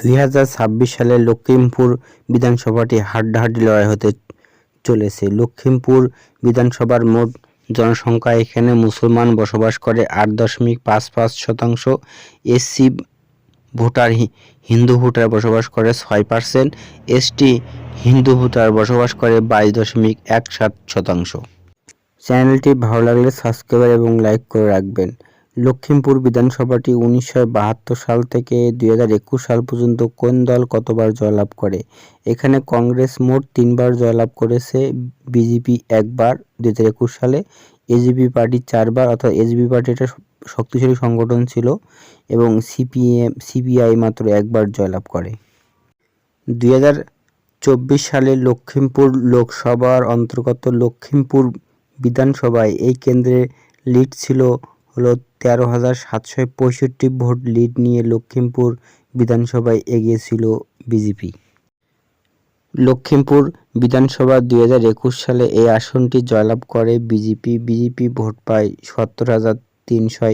দুই হাজার ছাব্বিশ সালে লখিমপুর বিধানসভাটি হাড্ডাহাড্ডি লড়াই হতে চলেছে। লখিমপুর বিধানসভার মোট জনসংখ্যা এখানে মুসলমান বসবাস করে আট দশমিক পাঁচ পাঁচ শতাংশ। এসসি ভোটার হিন্দু ভোটার বসবাস করে ছয় পার্সেন্ট। এসটি হিন্দু ভোটার বসবাস করে বাইশ দশমিক এক সাত শতাংশ। চ্যানেলটি ভালো লাগলে সাবস্ক্রাইব এবং লাইক করে রাখবেন। লখিমপুর বিধানসভাটি উনিশশো বাহাত্তর সাল থেকে দুই হাজার একুশ সাল পর্যন্ত কোন দল কতবার জয়লাভ করে? এখানে কংগ্রেস মোট তিনবার জয়লাভ করেছে, বিজেপি একবার দুই হাজার একুশ সালে এজিপি পার্টি চারবার, অর্থাৎ এজিপি পার্টি একটা শক্তিশালী সংগঠন ছিল এবং সিপিএম সিপিআই মাত্র একবার জয়লাভ করে। দুই চব্বিশ সালে লখিমপুর লোকসভার অন্তর্গত লখিমপুর বিধানসভায় এই কেন্দ্রে লিড ছিল হলো তেরো হাজার সাতশো পঁয়ষট্টি ভোট লিড নিয়ে লখিমপুর বিধানসভায় এগিয়েছিল বিজেপি। লখিমপুর বিধানসভা দুই হাজার একুশ সালে এই আসনটি জয়লাভ করে বিজেপি। বিজেপি ভোট পায় সত্তর হাজার তিনশো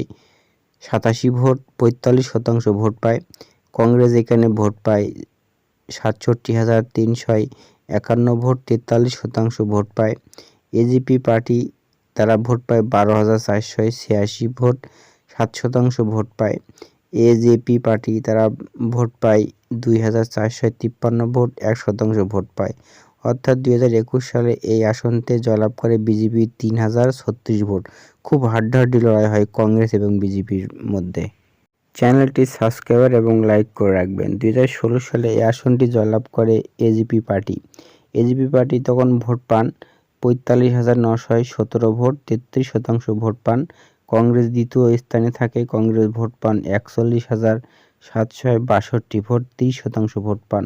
সাতাশি ভোট, পঁয়তাল্লিশ শতাংশ ভোট পায়। কংগ্রেস এখানে ভোট পায় সাতষট্টি হাজার তিনশো একান্ন ভোট, তেতাল্লিশ শতাংশ ভোট পায়। এজিপি পার্টি তারা ভোট পায় বারো হাজার চারশো ছিয়াশি ভোট, সাত শতাংশ ভোট পায়। এ এজেপি পার্টি তারা ভোট পায় দুই হাজার চারশো তিপ্পান্ন ভোট, এক শতাংশ ভোট পায়। অর্থাৎ দুই হাজার একুশ সালে এই আসনতে জয়লাভ করে বিজেপি তিন হাজার ছত্রিশ ভোট। খুব হাড্ডাহাড্ডি লড়াই হয় কংগ্রেস এবং বিজেপির মধ্যে। চ্যানেলটি সাবস্ক্রাইবার এবং লাইক করে রাখবেন। দুই হাজার ষোলো সালে এই আসনটি জয়লাভ করে এজিপি পার্টি। এজিপি পার্টি তখন ভোট পান পঁয়তাল্লিশ হাজার নশো সতেরো ভোট, তেত্রিশ শতাংশ ভোট পান। কংগ্রেস দ্বিতীয় স্থানে থাকে, কংগ্রেস ভোট পান একচল্লিশ হাজার সাতশো বাষট্টি ভোট, তিরিশ শতাংশ ভোট পান।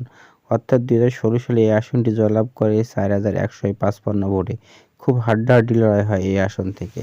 অর্থাৎ দুই হাজার ষোলো সালে এই আসনটি জয়লাভ করে চার হাজার একশো পাঁচপান্ন ভোটে। খুব হাড্ডাহাড্ডি লড়াই হয় এই আসন থেকে।